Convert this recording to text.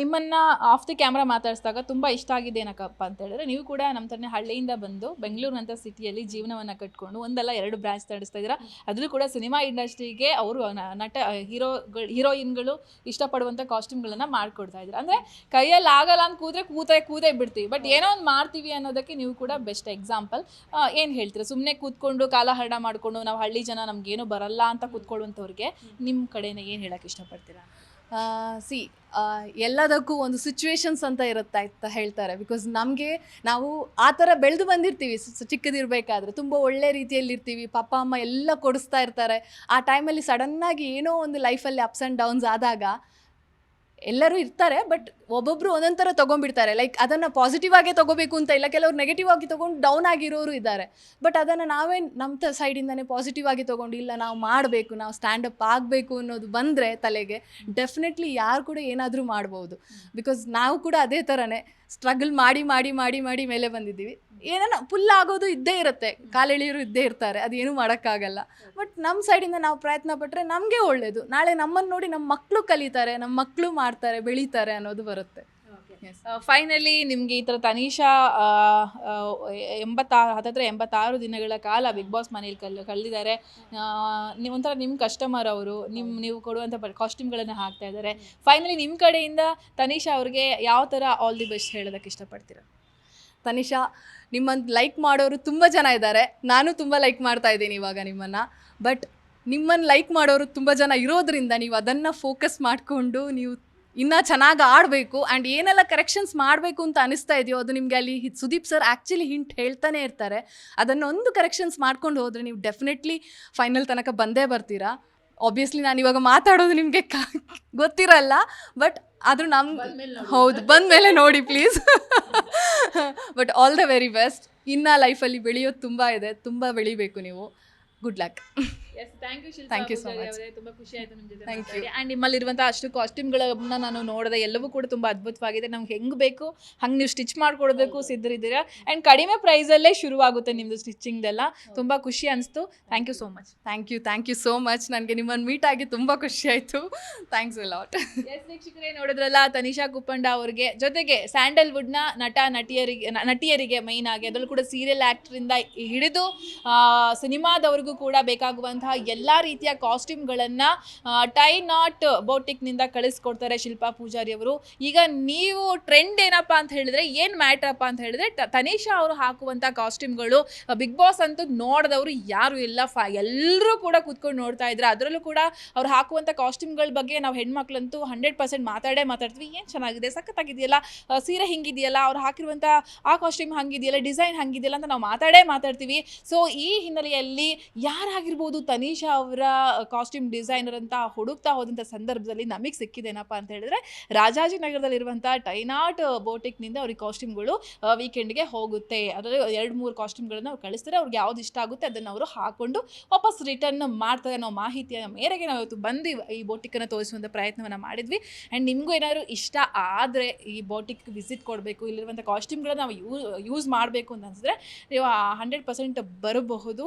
ನಿಮ್ಮನ್ನ of the camera ಮಾತಾಡಿಸಿದಾಗ ತುಂಬಾ ಇಷ್ಟ ಆಗಿದೆ ಏನಕ್ಕಪ್ಪ ಅಂತ ಹೇಳಿದ್ರೆ, ನೀವು ಕೂಡ ನಮ್ಮ ತರನೇ ಹಳ್ಳಿಯಿಂದ ಬಂದು ಬೆಂಗಳೂರಿನಂಥ ಸಿಟಿಯಲ್ಲಿ ಜೀವನವನ್ನ ಕಟ್ಕೊಂಡು ಒಂದಲ್ಲ ಎರಡು ಬ್ರಾಂಚ್ ನಡೆಸ್ತಾ ಇದ್ದೀರಾ? ಅದರಲ್ಲೂ ಕೂಡ ಸಿನಿಮಾ ಇಂಡಸ್ಟ್ರಿಗೆ ಅವರು ನಟ ಹೀರೋಗಳು ಹೀರೋಯಿನ್ಗಳು ಇಷ್ಟಪಡುವಂಥ ಕಾಸ್ಟ್ಯೂಮ್ಗಳನ್ನು ಮಾಡ್ಕೊಡ್ತಾ ಇದ್ದಾರೆ? ಅಂದರೆ ಕೈಯಲ್ಲಿ ಆಗಲ್ಲ ಅಂತ ಕೂದ್ರೆ ಕೂತೇ ಕೂದೇ ಬಿಡ್ತೀವಿ. ಬಟ್ ಏನೋ ಒಂದು ಮಾಡ್ತೀವಿ ಅನ್ನೋದಕ್ಕೆ ನೀವು ಕೂಡ ಬೆಸ್ಟ್ ಎಕ್ಸಾಂಪಲ್ ಏನು ಹೇಳ್ತೀರಾ? ಸುಮ್ಮನೆ ಕೂತ್ಕೊಂಡು ಕಾಲಹರಣ ಮಾಡಿಕೊಂಡು ನಾವು ಹಳ್ಳಿ ಜನ ನಮ್ಗೇನು ಬರಲ್ಲ ಅಂತ ಕೂತ್ಕೊಳ್ಳುವಂಥವ್ರಿಗೆ ನಿಮ್ಮ ಕಡೆಯಿಂದ ಏನು ಹೇಳಕ್ಕೆ ಇಷ್ಟಪಡ್ತೀರಾ? ಸಿ ಎಲ್ಲದಕ್ಕೂ ಒಂದು ಸಿಚುವೇಶನ್ಸ್ ಅಂತ ಇರುತ್ತೆ ಅಂತ ಹೇಳ್ತಾರೆ. ಬಿಕಾಸ್ ನಮಗೆ ನಾವು ಆ ಥರ ಬೆಳೆದು ಬಂದಿರ್ತೀವಿ. ಚಿಕ್ಕದಿರಬೇಕಾದ್ರೆ ತುಂಬ ಒಳ್ಳೆ ರೀತಿಯಲ್ಲಿ ಇರ್ತೀವಿ. ಪಪ್ಪ, ಅಮ್ಮ ಎಲ್ಲ ಕೊಡಿಸ್ತಾ ಇರ್ತಾರೆ. ಆ ಟೈಮಲ್ಲಿ ಸಡನ್ನಾಗಿ ಏನೋ ಒಂದು ಲೈಫಲ್ಲಿ ಅಪ್ಸ್ ಆ್ಯಂಡ್ ಡೌನ್ಸ್ ಆದಾಗ ಎಲ್ಲರೂ ಇರ್ತಾರೆ ಬಟ್ ಒಬ್ಬೊಬ್ರು ಒಂದೊಂದು ಥರ ತೊಗೊಂಡ್ಬಿಡ್ತಾರೆ. ಲೈಕ್ ಅದನ್ನು ಪಾಸಿಟಿವ್ ಆಗೇ ತೊಗೋಬೇಕು ಅಂತ ಇಲ್ಲ ಕೆಲವರು ನೆಗೆಟಿವ್ ಆಗಿ ತೊಗೊಂಡು ಡೌನ್ ಆಗಿರೋರು ಇದ್ದಾರೆ. ಬಟ್ ಅದನ್ನು ನಾವೇ ನಮ್ಮ ಸೈಡಿಂದನೇ ಪಾಸಿಟಿವ್ ಆಗಿ ತೊಗೊಂಡು ಇಲ್ಲ ನಾವು ಮಾಡಬೇಕು ನಾವು ಸ್ಟ್ಯಾಂಡಪ್ ಆಗಬೇಕು ಅನ್ನೋದು ಬಂದರೆ ತಲೆಗೆ ಡೆಫಿನೆಟ್ಲಿ ಯಾರು ಕೂಡ ಏನಾದರೂ ಮಾಡ್ಬೋದು. ಬಿಕಾಸ್ ನಾವು ಕೂಡ ಅದೇ ಥರನೇ ಸ್ಟ್ರಗಲ್ ಮಾಡಿ ಮಾಡಿ ಮಾಡಿ ಮಾಡಿ ಮೇಲೆ ಬಂದಿದ್ದೀವಿ. ಏನಾನ ಪುಲ್ ಆಗೋದು ಇದ್ದೇ ಇರುತ್ತೆ. ಕಾಲೆಳೆಯರು ಇದ್ದೇ ಇರ್ತಾರೆ. ಅದೇನು ಮಾಡೋಕ್ಕಾಗಲ್ಲ. ಬಟ್ ನಮ್ಮ ಸೈಡಿಂದ ನಾವು ಪ್ರಯತ್ನ ಪಟ್ಟರೆ ನಮಗೆ ಒಳ್ಳೆಯದು ನಾಳೆ ನಮ್ಮನ್ನು ನೋಡಿ ನಮ್ಮ ಮಕ್ಕಳು ಕಲಿತಾರೆ ನಮ್ಮ ಮಕ್ಕಳು ಮಾಡ್ತಾರೆ ಬೆಳೀತಾರೆ ಅನ್ನೋದು ಬರುತ್ತೆ. ಫೈನಲಿ ನಿಮಗೆ ಈ ಥರ ತನಿಷಾ ಎಂಬತ್ತಾರು ಹತ್ತತ್ರ ಎಂಬತ್ತಾರು ದಿನಗಳ ಕಾಲ ಬಿಗ್ ಬಾಸ್ ಮನೇಲಿ ಕಲ್ ಕಳೆದಿದ್ದಾರೆ. ನೀವು ಒಂಥರ ನಿಮ್ಮ ಕಸ್ಟಮರ್ ಅವರು. ನಿಮ್ಮ ನೀವು ಕೊಡುವಂಥ ಕಾಸ್ಟ್ಯೂಮ್ಗಳನ್ನು ಹಾಕ್ತಾ ಇದ್ದಾರೆ. ಫೈನಲಿ ನಿಮ್ಮ ಕಡೆಯಿಂದ ತನಿಷಾ ಅವ್ರಿಗೆ ಯಾವ ಥರ ಆಲ್ ದಿ ಬೆಸ್ಟ್ ಹೇಳೋದಕ್ಕೆ ಇಷ್ಟಪಡ್ತೀರಾ? ತನಿಷಾ ನಿಮ್ಮನ್ನು ಲೈಕ್ ಮಾಡೋರು ತುಂಬ ಜನ ಇದ್ದಾರೆ. ನಾನು ತುಂಬ ಲೈಕ್ ಮಾಡ್ತಾ ಇದ್ದೀನಿ ಇವಾಗ ನಿಮ್ಮನ್ನು. ಬಟ್ ನಿಮ್ಮನ್ನು ಲೈಕ್ ಮಾಡೋರು ತುಂಬ ಜನ ಇರೋದ್ರಿಂದ ನೀವು ಅದನ್ನು ಫೋಕಸ್ ಮಾಡಿಕೊಂಡು ನೀವು ಇನ್ನೂ ಚೆನ್ನಾಗಿ ಆಡಬೇಕು ಆ್ಯಂಡ್ ಏನೆಲ್ಲ ಕರೆಕ್ಷನ್ಸ್ ಮಾಡಬೇಕು ಅಂತ ಅನಿಸ್ತಾ ಇದೆಯೋ ಅದು ನಿಮಗೆ ಅಲ್ಲಿ ಸುದೀಪ್ ಸರ್ ಆ್ಯಕ್ಚುಲಿ ಹಿಂಟ್ ಹೇಳ್ತಾನೆ ಇರ್ತಾರೆ. ಅದನ್ನೊಂದು ಕರೆಕ್ಷನ್ಸ್ ಮಾಡ್ಕೊಂಡು ಹೋದರೆ ನೀವು ಡೆಫಿನೆಟ್ಲಿ ಫೈನಲ್ ತನಕ ಬಂದೇ ಬರ್ತೀರಾ? ಆಬ್ವಿಯಸ್ಲಿ ನಾನು ಇವಾಗ ಮಾತಾಡೋದು ನಿಮಗೆ ಗೊತ್ತಿರಲ್ಲ ಬಟ್ ಆದರೂ ನಮ್ಮ ಹೌದು ಬಂದ ಮೇಲೆ ನೋಡಿ please but all the very best ಇನ್ನು ಲೈಫಲ್ಲಿ ಬೆಳೆಯೋದು ತುಂಬ ಇದೆ ತುಂಬ ಬೆಳಿಬೇಕು ನೀವು. Good luck thank you Thank you so much. ತುಂಬ ಖುಷಿ ಆಯ್ತು ನಿಮ್ಮ ಜೊತೆ Thank you. ಆ್ಯಂಡ್ ನಿಮ್ಮಲ್ಲಿರುವಂಥ ಅಷ್ಟು ಕಾಸ್ಟ್ಯೂಮ್ಗಳನ್ನ ನಾನು ನೋಡಿದೆ ಎಲ್ಲವೂ ಕೂಡ ತುಂಬ ಅದ್ಭುತವಾಗಿದೆ. ನಮ್ಗೆ ಹೆಂಗೆ ಬೇಕು ಹಂಗೆ ನೀವು ಸ್ಟಿಚ್ ಮಾಡ್ಕೊಡಬೇಕು ಸಿದ್ಧರಿದ್ದೀರಾ? ಆ್ಯಂಡ್ ಕಡಿಮೆ ಪ್ರೈಸಲ್ಲೇ ಶುರುವಾಗುತ್ತೆ ನಿಮ್ಮದು ಸ್ಟಿಚಿಂಗ್ದೆಲ್ಲ ತುಂಬ ಖುಷಿ ಅನಿಸ್ತು. Thank you so much thank you thank you so much ನನಗೆ ನಿಮ್ಮನ್ನು ಮೀಟ್ ಆಗಿ ತುಂಬ ಖುಷಿ ಆಯಿತು. ಥ್ಯಾಂಕ್ಸ್ ಲಾಟ್ ಎಸ್ ವೀಕ್ಷಕರೇ ನೋಡಿದ್ರಲ್ಲ ತನಿಷಾ ಕುಪ್ಪಂಡ ಅವ್ರಿಗೆ. ಜೊತೆಗೆ ಸ್ಯಾಂಡಲ್ವುಡ್ನ ನಟ ನಟಿಯರಿಗೆ ನಟಿಯರಿಗೆ ಮೈನ್ ಆಗಿ ಅದರಲ್ಲೂ ಕೂಡ ಸೀರಿಯಲ್ ಆ್ಯಕ್ಟ್ರಿಂದ ಹಿಡಿದು ಆ, ಸಿನಿಮಾದವರೆಗೂ ಕೂಡ ಬೇಕಾಗುವಂತಹ ಎಲ್ಲ ರೀತಿಯ ಕಾಸ್ಟ್ಯೂಮ್ಗಳನ್ನು ಟೈ ನಾಟ್ ಬೋಟಿಕ್ನಿಂದ ಕಳಿಸ್ಕೊಡ್ತಾರೆ ಶಿಲ್ಪಾ ಪೂಜಾರಿ ಅವರು. ಈಗ ನೀವು ಟ್ರೆಂಡ್ ಏನಪ್ಪ ಅಂತ ಹೇಳಿದ್ರೆ, ಏನು ಮ್ಯಾಟ್ರಪ್ಪ ಅಂತ ಹೇಳಿದ್ರೆ ತನಿಷಾ ಅವರು ಹಾಕುವಂಥ ಕಾಸ್ಟ್ಯೂಮ್ಗಳು ಬಿಗ್ ಬಾಸ್ ಅಂತೂ ನೋಡಿದವರು ಯಾರು ಇಲ್ಲ. ಫ ಎಲ್ಲರೂ ಕೂಡ ಕೂತ್ಕೊಂಡು ನೋಡ್ತಾ ಇದ್ರು ಅದರಲ್ಲೂ ಕೂಡ ಅವ್ರು ಹಾಕುವಂಥ ಕಾಸ್ಟ್ಯೂಮ್ಗಳ ಬಗ್ಗೆ ನಾವು ಹೆಣ್ಮಕ್ಳಂತೂ ಹಂಡ್ರೆಡ್ ಪರ್ಸೆಂಟ್ ಮಾತಾಡೇ ಮಾತಾಡ್ತೀವಿ. ಏನು ಚೆನ್ನಾಗಿದೆ? ಸಖತ್ತಾಗಿದೆಯಲ್ಲ? ಸೀರೆ ಹಿಂಗಿದೆಯಲ್ಲ? ಅವ್ರು ಹಾಕಿರುವಂಥ ಆ ಕಾಸ್ಟ್ಯೂಮ್ ಹಂಗಿದೆಯಲ್ಲ? ಡಿಸೈನ್ ಹಂಗಿದೆಯಲ್ಲ ಅಂತ ನಾವು ಮಾತಾಡೇ ಮಾತಾಡ್ತೀವಿ. ಸೊ ಈ ಹಿನ್ನೆಲೆಯಲ್ಲಿ ಯಾರಾಗಿರ್ಬೋದು ತನೀಶಾ ಅವರ ಕಾಸ್ಟ್ಯೂಮ್ ಡಿಸೈನರ್ ಅಂತ ಹುಡುಕ್ತಾ ಹೋದಂಥ ಸಂದರ್ಭದಲ್ಲಿ ನಮಗೆ ಸಿಕ್ಕಿದೇನಪ್ಪ ಅಂತ ಹೇಳಿದ್ರೆ ರಾಜಾಜಿನಗರದಲ್ಲಿರುವಂಥ ಟೈನಾಟ್ ಬೋಟಿಕ್ನಿಂದ ಅವ್ರಿಗೆ ಕಾಸ್ಟ್ಯೂಮ್ಗಳು ವೀಕೆಂಡ್ಗೆ ಹೋಗುತ್ತೆ. ಅದರಲ್ಲಿ ಎರಡು ಮೂರು ಕಾಸ್ಟ್ಯೂಮ್ಗಳನ್ನ ಅವ್ರು ಕಳಿಸ್ತಾರೆ. ಅವ್ರಿಗೆ ಯಾವ್ದು ಇಷ್ಟ ಆಗುತ್ತೆ ಅದನ್ನು ಅವರು ಹಾಕೊಂಡು ವಾಪಸ್ ರಿಟರ್ನ್ ಮಾಡ್ತಾರೆ ಅನ್ನೋ ಮಾಹಿತಿಯ ಮೇರೆಗೆ ನಾವು ಇವತ್ತು ಬಂದು ಈ ಬೋಟಿಕ್ಕನ್ನು ತೋರಿಸುವಂಥ ಪ್ರಯತ್ನವನ್ನು ಮಾಡಿದ್ವಿ. ಆ್ಯಂಡ್ ನಿಮಗೂ ಏನಾದ್ರು ಇಷ್ಟ ಆದರೆ ಈ ಬೋಟಿಕ್ ವಿಸಿಟ್ ಕೊಡಬೇಕು ಇಲ್ಲಿರುವಂಥ ಕಾಸ್ಟ್ಯೂಮ್ಗಳನ್ನ ನಾವು ಯೂಸ್ ಮಾಡಬೇಕು ಅಂತ ಅನ್ಸಿದ್ರೆ ನೀವು ಹಂಡ್ರೆಡ್ ಪರ್ಸೆಂಟ್ ಬರಬಹುದು.